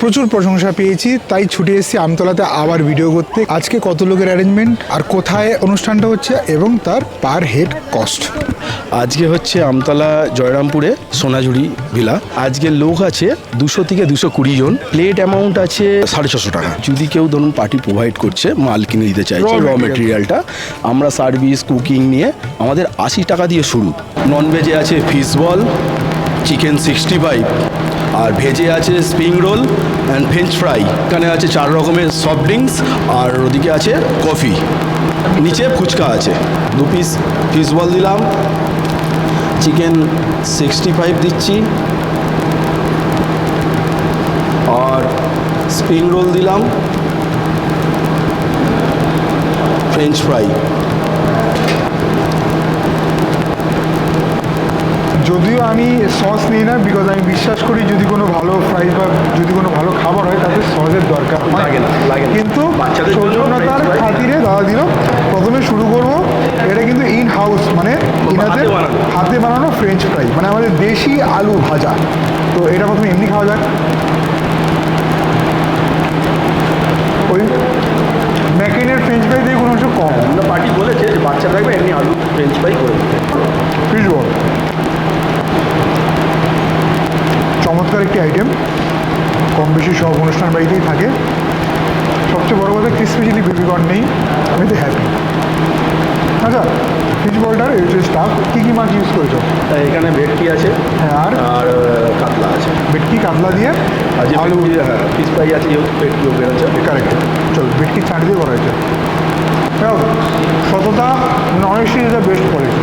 প্রচুর প্রশংসা পেয়েছি তাই ছুটে এসেছি আমতলাতে আবার ভিডিও করতে। আজকে কত লোকের অ্যারেঞ্জমেন্ট আর কোথায় অনুষ্ঠানটা হচ্ছে এবং তার পার হেড কস্ট আজকে হচ্ছে আমতলা জয়রামপুরে সোনাঝুরি ভিলা আজকে লোক আছে দুশো থেকে দুশো কুড়ি জন। প্লেট অ্যামাউন্ট আছে সাড়ে ছশো টাকা। যদি কেউ ধরুন পার্টি প্রোভাইড করছে মাল কিনে দিতে চাইছে র। মেটেরিয়ালটা আমরা সার্ভিস কুকিং নিয়ে আমাদের আশি টাকা দিয়ে শুরু। নন ভেজে আছে fish ball chicken sixty five আর ভেজে আছে spring roll and French fry এখানে আছে চার রকমের সফট ড্রিঙ্কস আর ওদিকে আছে কফি নিচে ফুচকা আছে। দু পিস ফিস বল দিলাম। চিকেন সিক্সটি ফাইভ দিচ্ছি। আর স্প্রিং রোল দিলাম। ফ্রেঞ্চ ফ্রাই যদিও আমি সস নিই না বিকজ আমি বিশ্বাস করি যদি কোনো ভালো ফ্রাইজ বা যদি কোনো ভালো খাবার হয় তাতে সসের দরকার লাগে না, লাগে কিন্তু সৌজন্যতার খাতিরে দাদা দিল প্রথমে শুরু করব এটা কিন্তু ইন হাউস মানে ইনাদের হাতে বানানো। ফ্রেঞ্চ ফ্রাই মানে আমাদের দেশি আলু ভাজা। তো এটা প্রথমে এমনি খাওয়া যাক। ওই ম্যাকিনের ফ্রেঞ্চ ফ্রাই দিয়ে কোনো কিছু কম। পার্টি বলেছে যে বাচ্চা থাকবে এমনি আলু ফ্রেঞ্চ ফ্রাই করে দিতে। বল চমৎকার একটি আইটেম কম বেশি সব অনুষ্ঠান বাড়িতেই থাকে। সবচেয়ে বড় কথা ক্রিসপি চিলি বেবিকর্ন নেই। আমি তো হ্যাপি আচ্ছা ফিশ বলটার এই যে স্টাফ কী কী মাছ ইউজ করেছ? তাই এখানে ভেটকি আছে। হ্যাঁ আর? আর কাতলা আছে। ভেটকি কাতলা দিয়ে আর যে আলু হ্যাঁ ফিশ ফ্রাই আছে যেহেতু ভেটকিও বেরোচ্ছে। কারেক্ট চল ভেটকি চাট দিয়ে করা হয়েছে। সততা ইজ দ্য বেস্ট কোয়ালিটি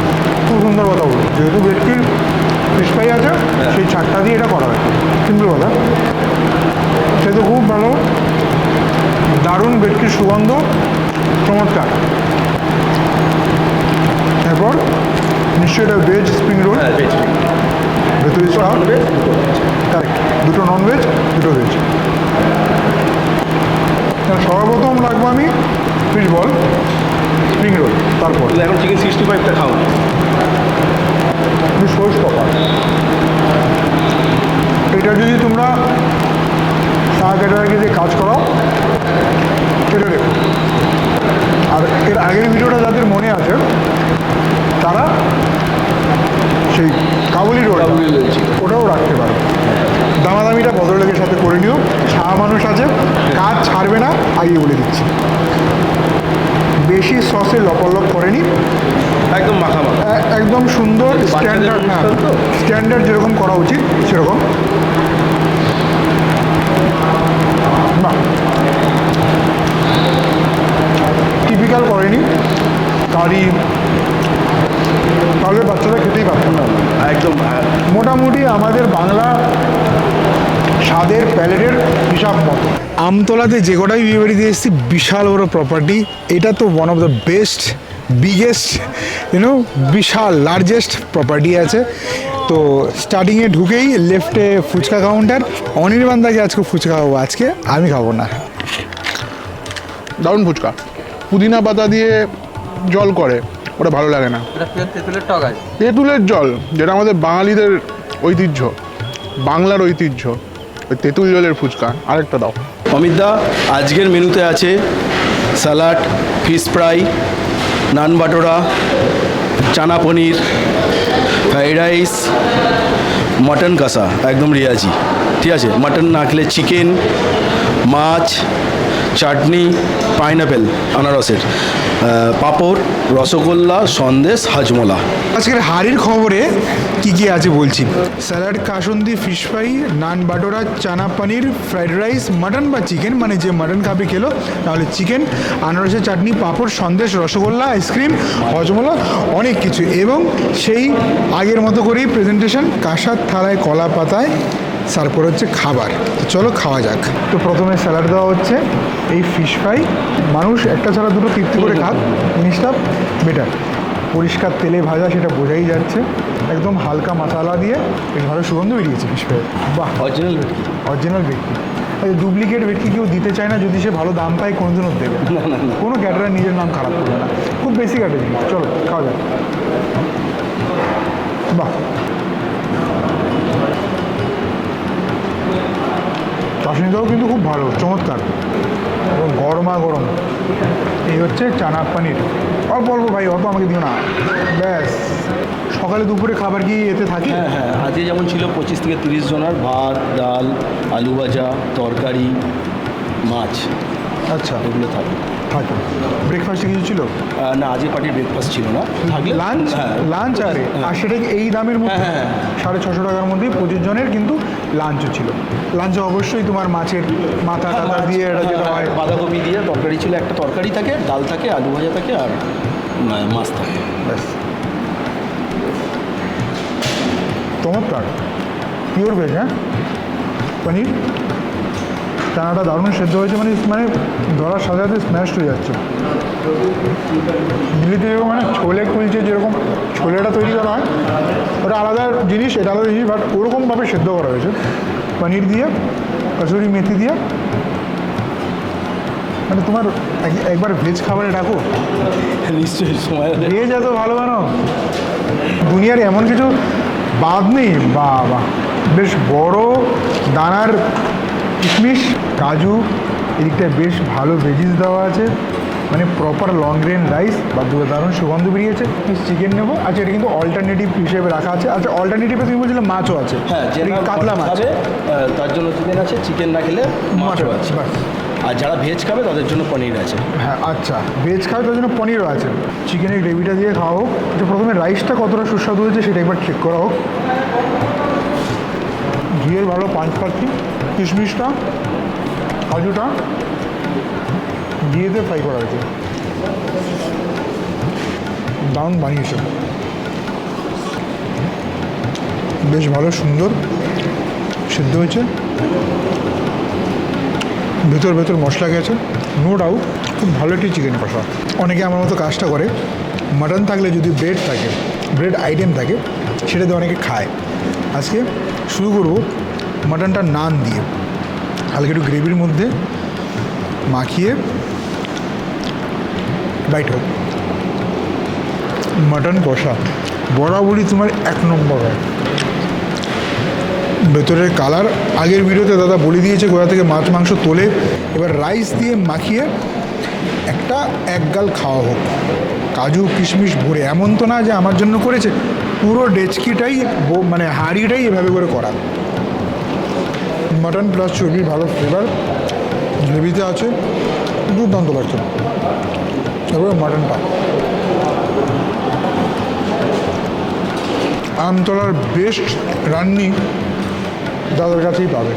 সুন্দর কথা বলুন। যেহেতু ভেটকির ফিশ ফ্রাই আছে সেই ছাটটা দিয়ে এটা করা হয়েছে সিম্পল কথা। সে তো খুব ভালো। দারুণ ভেটকির সুগন্ধ চমৎকার। এরপর নিশ্চয়ই এটা ভেজ স্প্রিং রোল হ্যাঁ ভেতরে স্টাফ কারেক্ট দুটো নন ভেজ দুটো ভেজ সর্বপ্রথম রাখব আমি ফিশ বল স্প্রিং রোল তারপর? এখন চিকেন সিক্সটি ফাইভটা খাও। সোর্স কপার এটা যদি তোমরা চা ক্যাটারাকে দিয়ে কাজ করাও এটা রেখো। আর এর আগের ভিডিওটা যাদের মনে আছে তারা সেই কাবুলি রোড ওটাও রাখতে পারো। দামাদামিটা ভদ্রলোকের সাথে করে নিও। সাহা মানুষ আছে কাজ ছাড়বে না আগে বলে দিচ্ছি। বেশি সসে লপলপ করেনি। একদম মাখা একদম সুন্দর স্ট্যান্ডার্ড হ্যাঁ স্ট্যান্ডার্ড যেরকম করা উচিত সেরকম। টিপিক্যাল করেনি। কারি তাহলে বাচ্চারা খেতেই পারত না। একদম মোটামুটি আমাদের বাংলা স্বাদের প্যালেটের হিসাব মতো। আমতলাতে যে কটাই বিয়ে বাড়িতে এসেছি বিশাল বড় প্রপার্টি এটা তো one of the best biggest you know Vishal largest property আছে। তো স্টার্টিংয়ে ঢুকেই লেফটে ফুচকা কাউন্টার অনির্বাণ দাকে আজকে ফুচকা খাব। আজকে আমি খাব না। দারুণ ফুচকা। পুদিনা পাতা দিয়ে জল করে ওটা ভালো লাগে না। তেঁতুলের টক আছে? তেঁতুলের জল যেটা আমাদের বাঙালিদের ঐতিহ্য বাংলার ঐতিহ্য। তেঁতুল জলের ফুচকা। আরেকটা দাও। অমিত দা, আজকের মেনুতে আছে salad fish fry, naan bhatura, chana paneer, fried rice, mutton kosha, একদম রিয়াজি। ঠিক আছে? মটন না খেলে চিকেন, মাছ চাটনি, পাইনাপেল, আনারসের পাঁপড়, রসগোল্লা, সন্দেশ, হাজমোলা। আজকের হাড়ির খবরে কি কি আছে বলছি? Salad, kasundi, fish fry, naan bhatura, chana paneer, fried rice, mutton বা চিকেন মানে যে মাটন খাবে খেলো, তাহলে চিকেন, আনারসের চাটনি, পাঁপড়, সন্দেশ, রসগোল্লা, আইসক্রিম, হজমোলা, অনেক কিছু। এবং সেই আগের মতো করেই প্রেজেন্টেশন কাঁসার থালায় কলা পাতায় করে হচ্ছে খাবার। তো চলো খাওয়া যাক। তো প্রথমে স্যালাড দেওয়া হচ্ছে এই ফিশ ফ্রাই মানুষ একটা ছাড়া দুটো তৃপ্তি করে খাক। জিনিসটা বেটার পরিষ্কার তেলে ভাজা সেটা বোঝাই যাচ্ছে। একদম হালকা মশলা দিয়ে বেশ ভালো সুগন্ধ বেরিয়েছে ফিশ ফ্রাই বাহ! অরিজিনাল অরিজিনাল ভেটকি ডুপ্লিকেট ভেটকি কেউ দিতে চায় না যদি সে ভালো দাম পায় কোনোদিনও দেবে কোনো ক্যাটারার নিজের নাম খারাপ করবে না। খুব বেশি কাটে জিনিস। চলো খাওয়া যাক। বাহ! চাশনিটাও কিন্তু খুব ভালো চমৎকার। এবং গরমা গরম। এই হচ্ছে চানা পানির। অল্প অল্প ভাই অল্প আমাকে দিও না। ব্যাস। সকালে দুপুরে খাবার কি এতে থাকে? হ্যাঁ হ্যাঁ আজকে যেমন ছিল পঁচিশ থেকে তিরিশ জনের ভাত ডাল আলু ভাজা তরকারি মাছ। আচ্ছা। এগুলো থাকে। থাকে ব্রেকফাস্টে কিছু ছিল? না আজকে পার্টির ব্রেকফাস্ট ছিল না। থাকলে? লাঞ্চ হ্যাঁ। লাঞ্চ আর আর সেটা এই দামের মধ্যে? হ্যাঁ, হ্যাঁ, সাড়ে ছশো টাকার মধ্যেই পঁচিশ জনের কিন্তু লাঞ্চও ছিল। লাঞ্চে অবশ্যই তোমার মাছের মাথা টাথা দিয়ে এটা যেটা হ্যাঁ, হয় বাঁধাকপি দিয়ে তরকারি ছিল একটা তরকারি থাকে ডাল থাকে আলু ভাজা থাকে আর মাছ থাকে। ব্যাস। চমৎকার পিওর ভেজ হ্যাঁ? পনির? চানাটা দারুণ সেদ্ধ হয়েছে মানে মানে ধরার সাথে সাথে স্ম্যাশড হয়ে যাচ্ছে। যেরকম মানে ছোলে কুলচে যেরকম ছোলেটা তৈরি করা হয় ওটা আলাদা জিনিস এটা আলাদা জিনিস বাট ওরকমভাবে সেদ্ধ করা হয়েছে। পনির দিয়ে কসুরি মেথি দিয়ে। মানে তোমার এক- একবার ভেজ খাবারে ডাকো। নিশ্চয়ই সময় ভেজ এত ভালো কেন? দুনিয়ার এমন কিছু বাদ নেই বা বা বেশ বড় দানার কিশমিশ কাজু এদিকটায় বেশ ভালো ভেজিস দেওয়া আছে। মানে প্রপার লং গ্রেন রাইস বা দু- দারুণ সুগন্ধ বেরিয়েছে। পিস চিকেন নেব। আচ্ছা এটা কিন্তু অল্টারনেটিভ হিসেবে রাখা আছে। আচ্ছা অল্টারনেটিভে তুমি বলছিলে মাছও আছে। হ্যাঁ কাতলা মাছ? তার জন্য চিকেন আছে চিকেন না খেলে মাছও আছে। আর যারা ভেজ খাবে তাদের জন্য পনির আছে। হ্যাঁ আচ্ছা। ভেজ খাবে তাদের জন্য পনিরও আছে। চিকেনের গ্রেভিটা দিয়ে খাওয়া হোক। আচ্ছা প্রথমে রাইসটা কতটা সুস্বাদু হয়েছে সেটা একবার চেক করা হোক। ঘিয়ের ভালো পাঁচ পাচ্ছি কিশমিশটা, কাজুটা ঘিয়েতে ফ্রাই করা হয়েছে। দারুণ বানিয়েছে। বেশ ভালো, সুন্দর, সিদ্ধ হয়েছে। ভেতর ভেতর মশলা গেছে। নো ডাউট খুব ভালো একটি চিকেন কষা। অনেকে আমার মতো কাজটা করে। মাটন থাকলে যদি ব্রেড থাকে ব্রেড আইটেম থাকে, সেটাতে অনেকে খায়। আজকে শুরু করব মাটনটা নান দিয়ে হালকা একটু গ্রেভির মধ্যে মাখিয়ে বাইট হোক। মাটন কষা। বরাবরই তোমার এক নম্বর হয়। ভেতরের কালার আগের ভিডিওতে দাদা বলে দিয়েছে গোড়া থেকে মাছ মাংস তোলে। এবার রাইস দিয়ে মাখিয়ে একটা একগাল খাওয়া হোক। কাজু, কিশমিশ, ভরে এমন তো না যে আমার জন্য করেছে। পুরো ডেচকিটাই মানে হাঁড়িটাই এভাবে করে করা। মাটন প্লাস চর্বির ভালো ফ্লেভার গ্রেভিতে আছে দুর্দান্ত লাগছে। এবারে মাটনটা আমতলার বেস্ট রান্নি দাদার কাছেই পাবে।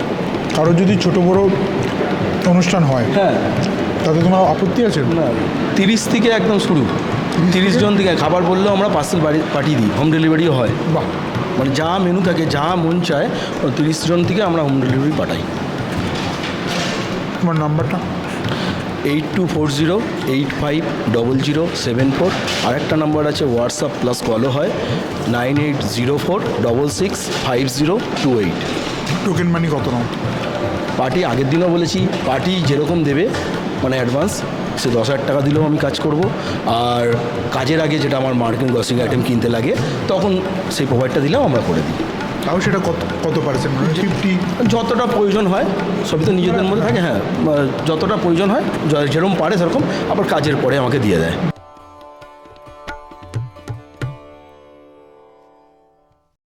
কারও যদি ছোট বড় অনুষ্ঠান হয় হ্যাঁ। তাতে তোমার আপত্তি আছে? না তিরিশ থেকে একদম শুরু। তিরিশ জন থেকে খাবার বললেও আমরা পার্সেল বাড়ি পাঠিয়ে দিই হোম ডেলিভারিও হয়। বাহ। মানে যা মেনু থাকে যা মন চায় ও তিরিশ জন থেকে আমরা হোম ডেলিভারি পাঠাই। তোমার নাম্বারটা? Eight two four zero eight five double zero seven four আরেকটা নাম্বার আছে হোয়াটসঅ্যাপ প্লাস কলও হয় nine eight zero four double six five zero two eight token money কত নাও? পার্টি আগের দিনও বলেছি পার্টি যেরকম দেবে মানে অ্যাডভান্স সে দশ হাজার টাকা দিলেও আমি কাজ করব। আর কাজের আগে যেটা আমার মার্কেট গ্রসিং আইটেম কিনতে লাগে তখন সেই প্রোভাইডটা দিলেও আমরা করে দিই। তাও সেটা কত কত পার্সেন্ট মানে ফিফটি যতটা প্রয়োজন হয় সবই তো নিজেদের মধ্যে থাকে হ্যাঁ। যতটা প্রয়োজন হয় যেরকম পারে সেরকম আবার কাজের পরে আমাকে দিয়ে দেয়।